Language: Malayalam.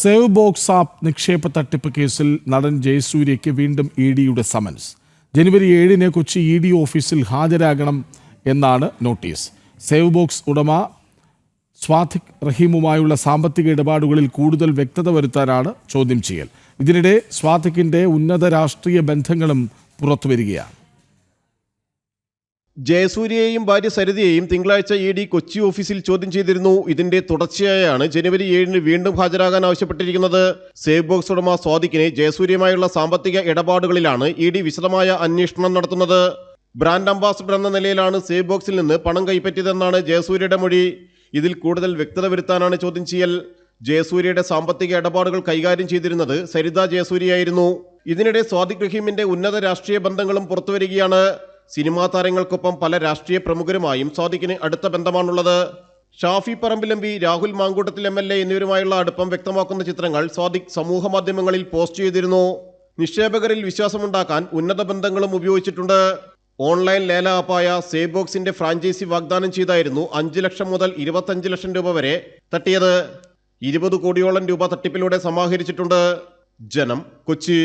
സേവ് ബോക്സ് ആപ്പ് നിക്ഷേപ തട്ടിപ്പ് കേസിൽ നടൻ ജയസൂര്യയ്ക്ക് വീണ്ടും ഇ ഡിയുടെ സമൻസ്. ജനുവരി ഏഴിന് കൊച്ചി ഇ ഡി ഓഫീസിൽ ഹാജരാകണം എന്നാണ് നോട്ടീസ്. സേവ് ബോക്സ് ഉടമ സ്വാധിക് റഹീമുമായുള്ള സാമ്പത്തിക ഇടപാടുകളിൽ കൂടുതൽ വ്യക്തത വരുത്താനാണ് ചോദ്യം ചെയ്യൽ. ഇതിനിടെ സ്വാധിക്കിന്റെ ഉന്നത രാഷ്ട്രീയ ബന്ധങ്ങളും പുറത്തുവരികയാണ്. ജയസൂര്യയെയും ഭാര്യ സരിതയെയും തിങ്കളാഴ്ച ഇ ഡി കൊച്ചി ഓഫീസിൽ ചോദ്യം ചെയ്തിരുന്നു. ഇതിന്റെ തുടർച്ചയായാണ് ജനുവരി ഏഴിന് വീണ്ടും ഹാജരാകാൻ ആവശ്യപ്പെട്ടിരിക്കുന്നത്. സേവ് ബോക്സ് ഉടമ സ്വാദിക്കിനെ ജയസൂര്യയുമായുള്ള സാമ്പത്തിക ഇടപാടുകളിലാണ് ഇ ഡി വിശദമായ അന്വേഷണം നടത്തുന്നത്. ബ്രാൻഡ് അംബാസഡർ എന്ന നിലയിലാണ് സേവ് ബോക്സിൽ നിന്ന് പണം കൈപ്പറ്റിയതെന്നാണ് ജയസൂര്യയുടെ മൊഴി. ഇതിൽ കൂടുതൽ വ്യക്തത വരുത്താനാണ് ചോദ്യം ചെയ്യൽ. ജയസൂര്യയുടെ സാമ്പത്തിക ഇടപാടുകൾ കൈകാര്യം ചെയ്തിരുന്നത് സരിത ജയസൂര്യയായിരുന്നു. ഇതിനിടെ സ്വാദിഖ് റഹീമിന്റെ ഉന്നത രാഷ്ട്രീയ ബന്ധങ്ങളും പുറത്തുവരികയാണ്. സിനിമാ താരങ്ങൾക്കൊപ്പം പല രാഷ്ട്രീയ പ്രമുഖരുമായും സ്വാദിഖിന് അടുത്ത ബന്ധമാണുള്ളത്. Shafi Parambil M P Rahul Mamkootathil M L A എന്നിവരുമായുള്ള അടുപ്പം വ്യക്തമാക്കുന്ന ചിത്രങ്ങൾ സാദിഖ് സമൂഹ മാധ്യമങ്ങളിൽ പോസ്റ്റ് ചെയ്തിരുന്നു. നിക്ഷേപകരിൽ വിശ്വാസമുണ്ടാക്കാൻ ഉന്നത ബന്ധങ്ങളും ഉപയോഗിച്ചിട്ടുണ്ട്. ഓൺലൈൻ ലേല ആപ്പായ സേബോക്സിന്റെ ബോക്സിന്റെ ഫ്രാഞ്ചൈസി വാഗ്ദാനം ചെയ്തായിരുന്നു അഞ്ച് ലക്ഷം മുതൽ ഇരുപത്തഞ്ച് ലക്ഷം രൂപ വരെ തട്ടിയത്. ഇരുപത് കോടിയോളം രൂപ തട്ടിപ്പിലൂടെ സമാഹരിച്ചിട്ടുണ്ട്. ജനം കൊച്ചി.